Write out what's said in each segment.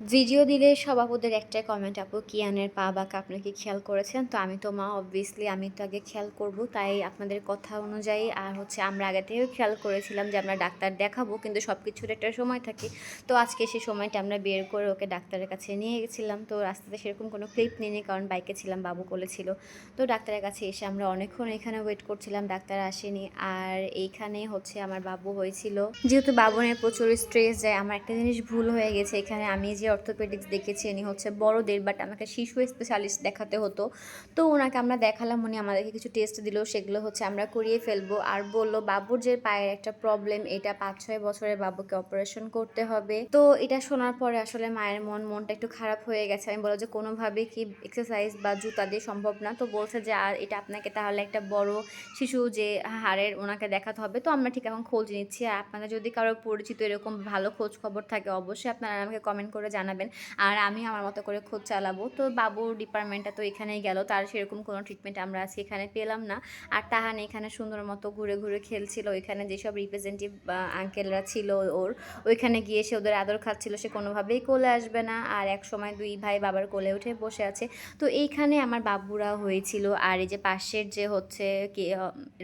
Video দিলে সব আপুদের একটাই কমেন্ট আপু, কিয়ানের পা বাঁকা আপনাকে খেয়াল করেছেন? তো আমি তো মা অবভিয়াসলি আমি তো আগে খেয়াল করব, তাই আপনাদের কথা অনুযায়ী, আর হচ্ছে আমরা আগে থেকেও খেয়াল করেছিলাম যে আমরা ডাক্তার দেখাবো, কিন্তু সব কিছুর একটা সময় থাকে। তো আজকে সেই সময়টা আমরা বের করে ওকে ডাক্তারের কাছে নিয়ে গেছিলাম, তো রাস্তাতে সেরকম কোনো ক্লিপ নিইনি কারণ বাইকে ছিলাম, বাবু কোলেছিল তো ডাক্তারের কাছে এসে আমরা অনেকক্ষণ এখানে ওয়েট করছিলাম, ডাক্তার আসেনি। আর এইখানে হচ্ছে আমার বাবু হয়েছিল। যেহেতু বাবনের প্রচুর স্ট্রেস যায় আমার একটা জিনিস ভুল হয়ে গেছে, এখানে আমি যে অর্থোপেডিক্স দেখেছি, উনি হচ্ছে বড়দের বাট আমাকে শিশু স্পেশালিস্ট দেখাতে হতো। তো ওনাকে আমরা দেখালাম, উনি আমাদেরকে কিছু টেস্ট দিল, সেগুলো হচ্ছে আমরা করিয়ে ফেলব। আর বলল, বাবুর যে পায়ের একটা প্রবলেম এটা পাঁচ, ছয় বছরের বাবুকে অপারেশন করতে হবে। তো এটা শোনার পরে আসলে মায়ের মন, মনটা একটু খারাপ হয়ে গেছে। আমি বলল যে কোনোভাবে কি এক্সারসাইজ বা জুতা দিয়ে সম্ভব না। তো বলছে যে, আর এটা আপনাকে তাহলে একটা বড় শিশু যে হাড়ের ওনাকে দেখাতে হবে। তো আমরা ঠিক এখন খোঁজ নিচ্ছি। আর আপনাদের যদি কারও পরিচিত এরকম ভালো খোঁজ খবর থাকে, অবশ্যই আপনারা আমাকে কমেন্ট করে জানাবেন। আর আমি আমার মতো করে খোঁজ চালাবো। তো বাবুর ডিপার্টমেন্টটা তো এখানেই গেল। তার সেরকম কোনো ট্রিটমেন্ট আমরা আজকে এখানে পেলাম না। আর তাহান এখানে সুন্দর মতো ঘুরে ঘুরে খেলছিল। ওইখানে যেসব রিপ্রেজেন্টেটিভ আঙ্কেলরা ছিল ওর, ওইখানে গিয়ে সে ওদের আদর খাচ্ছিল। সে কোনোভাবেই কোলে আসবে না। আর এক সময় দুই ভাই বাবার কোলে উঠে বসে আছে। তো এইখানে আমার বাবুরা হয়েছিল। আর এই যে পাশের যে হচ্ছে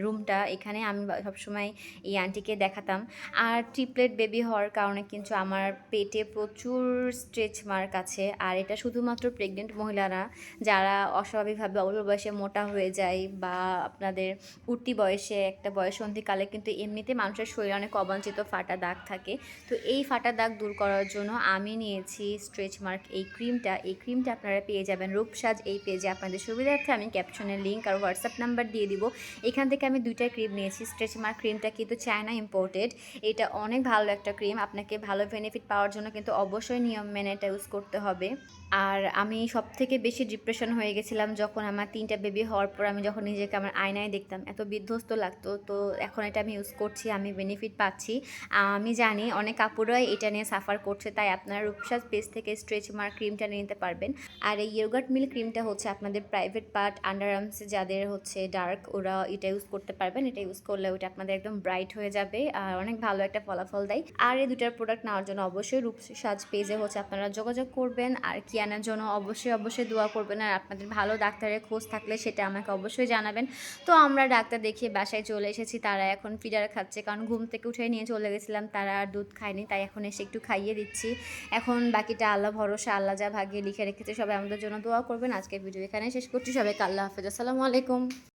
রুমটা এখানে আমি সবসময় এই আন্টিকে দেখাতাম। আর ট্রিপলেট বেবি হওয়ার কারণে কিন্তু আমার পেটে প্রচুর স্ট্রেচ মার্ক আছে। আর এটা শুধুমাত্র প্রেগনেন্ট মহিলারা, যারা অস্বাভাবিকভাবে অল্প বয়সে মোটা হয়ে যায় বা আপনাদের উঠতি বয়সে একটা বয়স বয়সন্ধিকালে কিন্তু এমনিতে মানুষের শরীরে অনেক অবাঞ্ছিত ফাটা দাগ থাকে। তো এই ফাটা দাগ দূর করার জন্য আমি নিয়েছি স্ট্রেচ মার্ক এই ক্রিমটা এই ক্রিমটা আপনারা পেয়ে যাবেন রূপসাজ। এই পেজে আপনাদের সুবিধার্থে আমি ক্যাপশনের লিঙ্ক আর হোয়াটসঅ্যাপ নাম্বার দিয়ে দিব। এখান থেকে আমি দুইটা ক্রিম নিয়েছি স্ট্রেচ মার্ক ক্রিমটা কিন্তু চায়না ইম্পোর্টেড এটা অনেক ভালো একটা ক্রিম আপনাকে ভালো বেনিফিট পাওয়ার জন্য কিন্তু অবশ্যই নিয়ম এটা ইউজ করতে হবে। আর আমি সব থেকে বেশি ডিপ্রেশন হয়ে গেছিলাম যখন আমার তিনটা বেবি হওয়ার পর আমি যখন নিজেকে আমার আয়নায় দেখতাম, এত বিধ্বস্ত লাগতো। তো এখন এটা আমি ইউজ করছি, আমি বেনিফিট পাচ্ছি। আমি জানি অনেক কাপড়রাই এটা নিয়ে সাফার করছে, তাই আপনারা রূপসাজ পেজ থেকে স্ট্রেচ মার্ক ক্রিমটা নিতে পারবেন। আর এই ইয়োগাট মিল ক্রিমটা হচ্ছে আপনাদের প্রাইভেট পার্ট আন্ডার আর্মসে যাদের হচ্ছে ডার্ক ওরা এটা ইউজ করতে পারবেন। এটা ইউজ করলে ওটা আপনাদের একদম ব্রাইট হয়ে যাবে, আর অনেক ভালো একটা ফলাফল দেয়। আর এই দুটার প্রোডাক্ট নেওয়ার জন্য অবশ্যই রূপসাজ পেজে হচ্ছে আপনারা যোগাযোগ করবেন আর কিয়ানার জন্য অবশ্যই অবশ্যই দোয়া করবেন। আর আপনাদের ভালো ডাক্তারের খোঁজ থাকলে সেটা আমাকে অবশ্যই জানাবেন। তো আমরা ডাক্তার দেখিয়ে বাসায় চলে এসেছি। তারা এখন ফিডার খাচ্ছে, কারণ ঘুম থেকে উঠে নিয়ে চলে গেছিলাম। তারা আর দুধ খায়নি, তাই এখন এসে একটু খাইয়ে দিচ্ছি। এখন বাকিটা আল্লাহ ভরসা, আল্লাহ যা ভাগ্যে লিখে রেখেছে, সবাই আমাদের জন্য দোয়া করবেন। আজকের ভিডিও এখানে শেষ করছি। সবাইকে আল্লাহ হাফেজ। আসসালামু আলাইকুম।